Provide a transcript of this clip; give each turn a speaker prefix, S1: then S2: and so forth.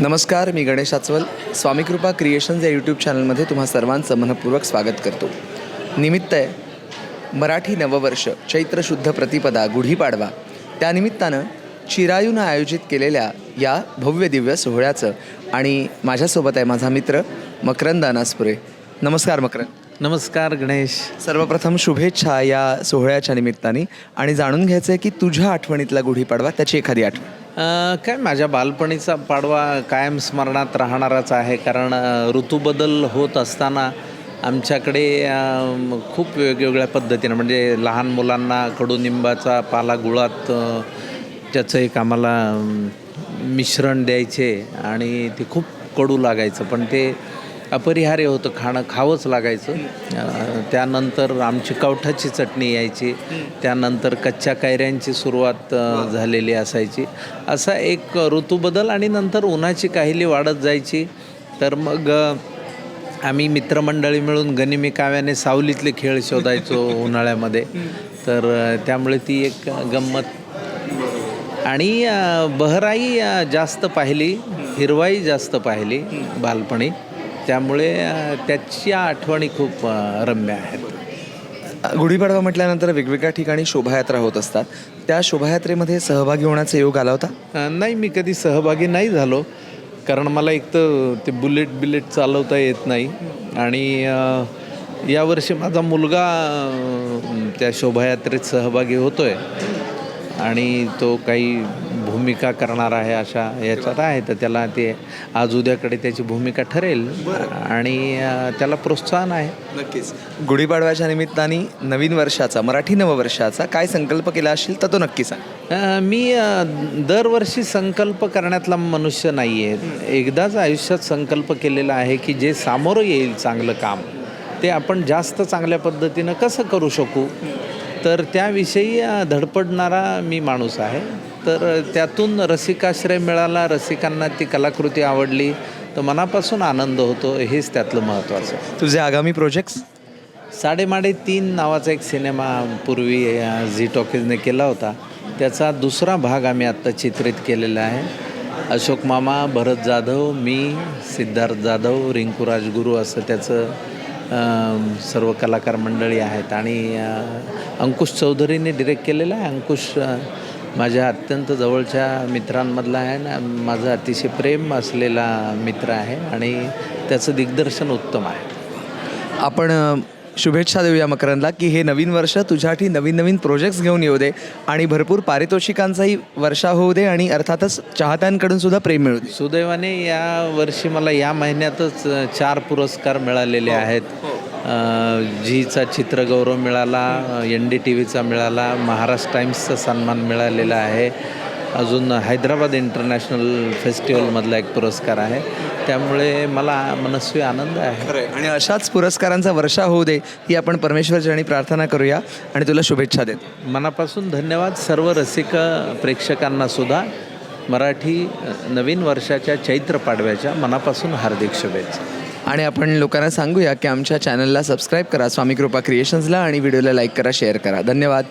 S1: नमस्कार मी गणेश आचवल. स्वामीकृपा क्रिएशन्स या यूट्यूब चॅनलमध्ये तुम्हा सर्वांचं मनपूर्वक स्वागत करतो. निमित्त आहे मराठी नववर्ष चैत्र शुद्ध प्रतिपदा गुढीपाडवा त्यानिमित्तानं चिरायूनं आयोजित केलेल्या या भव्य दिव्य सोहळ्याचं आणि माझ्यासोबत आहे माझा मित्र मकरंद अनासपुरे. नमस्कार मकरंद.
S2: नमस्कार गणेश.
S1: सर्वप्रथम शुभेच्छा या सोहळ्याच्या निमित्ताने. आणि जाणून घ्यायचं आहे की तुझ्या आठवणीतला गुढीपाडवा त्याची एखादी आठवण.
S2: काय माझ्या बालपणीचा पाडवा कायम स्मरणात राहणाराच आहे? कारण ऋतूबदल होत असताना आमच्याकडे खूप वेगवेगळ्या पद्धतीनं म्हणजे लहान मुलांना कडुनिंबाचा पाला गुळात त्याचं एक आम्हाला मिश्रण द्यायचे आणि ते खूप कडू लागायचं. पण ते अपरिहार्य होतं खाणं खावंच लागायचं. त्यानंतर आमची कवठाची चटणी यायची. त्यानंतर कच्च्या कैऱ्यांची सुरुवात झालेली असायची. असा एक ऋतूबदल आणि नंतर उन्हाची काहिली वाढत जायची. तर मग आम्ही मित्रमंडळी मिळून गनिमी काव्याने सावलीतले खेळ शोधायचो उन्हाळ्यामध्ये. तर त्यामुळे ती एक गंमत. आणि बहराई जास्त पाहिली हिरवाई जास्त पाहिली बालपणी. त्यामुळे त्याच्या आठवणी खूप रम्य आहेत.
S1: गुढीपाडवा म्हटल्यानंतर वेगवेगळ्या ठिकाणी शोभायात्रा होत असतात. त्या शोभायात्रेमध्ये सहभागी होण्याचा योग आला होता?
S2: नाही मी कधी सहभागी नाही झालो. कारण मला एक तर ते बुलेट बिलेट चालवता येत नाही. आणि यावर्षी माझा मुलगा त्या शोभायात्रेत सहभागी होतोय. आणि तो काही भूमिका करणार आहे अशा याच्यात आहे तर त्याला ते आज उद्याकडे त्याची भूमिका ठरेल. आणि त्याला प्रोत्साहन आहे.
S1: नक्कीच. गुढीपाडव्याच्या निमित्ताने नवीन वर्षाचा मराठी नववर्षाचा काय संकल्प केला असेल तर तो नक्की सांग.
S2: मी दरवर्षी संकल्प करण्यातला मनुष्य नाही आहे एकदाच आयुष्यात संकल्प केलेला आहे की जे सामोरं येईल चांगलं काम ते आपण जास्त चांगल्या पद्धतीनं कसं करू शकू? तर त्याविषयी धडपडणारा मी माणूस आहे. तर त्यातून रसिकाश्रय मिळाला रसिकांना ती कलाकृती आवडली तर मनापासून आनंद होतो हेच त्यातलं महत्त्वाचं.
S1: तुझे आगामी प्रोजेक्ट्स
S2: साडेमाडे तीन नावाचा एक सिनेमा पूर्वी झी टॉकीजने केला होता. त्याचा दुसरा भाग आम्ही आत्ता चित्रित केलेला आहे. अशोक मामा भरत जाधव मी सिद्धार्थ जाधव रिंकू राजगुरू असं त्याचं सर्व कलाकार मंडळी आहेत आणि अंकुश चौधरीने डिरेक्ट केलेलं आहे. अंकुश माझ्या अत्यंत जवळच्या मित्रांमधला आहे आणि माझा अतिशय प्रेम असलेला मित्र आहे आणि त्याचं दिग्दर्शन उत्तम आहे.
S1: आपण शुभेच्छा देऊया मकरंदला की हे नवीन वर्ष तुझ्यासाठी नवीन नवीन प्रोजेक्ट्स घेऊन येऊ दे आणि भरपूर पारितोषिकांचाही वर्षा होऊ दे आणि अर्थातच चाहत्यांकडून सुद्धा प्रेम मिळू दे.
S2: सुदैवाने या वर्षी मला या महिन्यातच चार पुरस्कार मिळालेले आहेत. अ, झीचा चित्रगौरव मिळाला एन डी टी व्हीचा मिळाला महाराष्ट्र टाइम्सचा सन्मान मिळालेला आहे. अजून हैदराबाद इंटरनॅशनल फेस्टिवलमधला एक पुरस्कार आहे. त्यामुळे मला मनस्वी आनंद आहे.
S1: आणि अशाच पुरस्कारांचा वर्षा होऊ दे ही आपण परमेश्वरचरणी प्रार्थना करूया आणि तुला शुभेच्छा देतो.
S2: मनापासून धन्यवाद सर्व रसिक प्रेक्षकांना सुद्धा. मराठी नवीन वर्षाच्या चैत्र पाडव्याच्या मनापासून हार्दिक शुभेच्छा.
S1: आणि आपण लोकांना सांगूया की आमच्या चॅनलला सबस्क्राईब करा स्वामी कृपा क्रिएशन्सला आणि व्हिडिओला लाईक करा शेअर करा. धन्यवाद.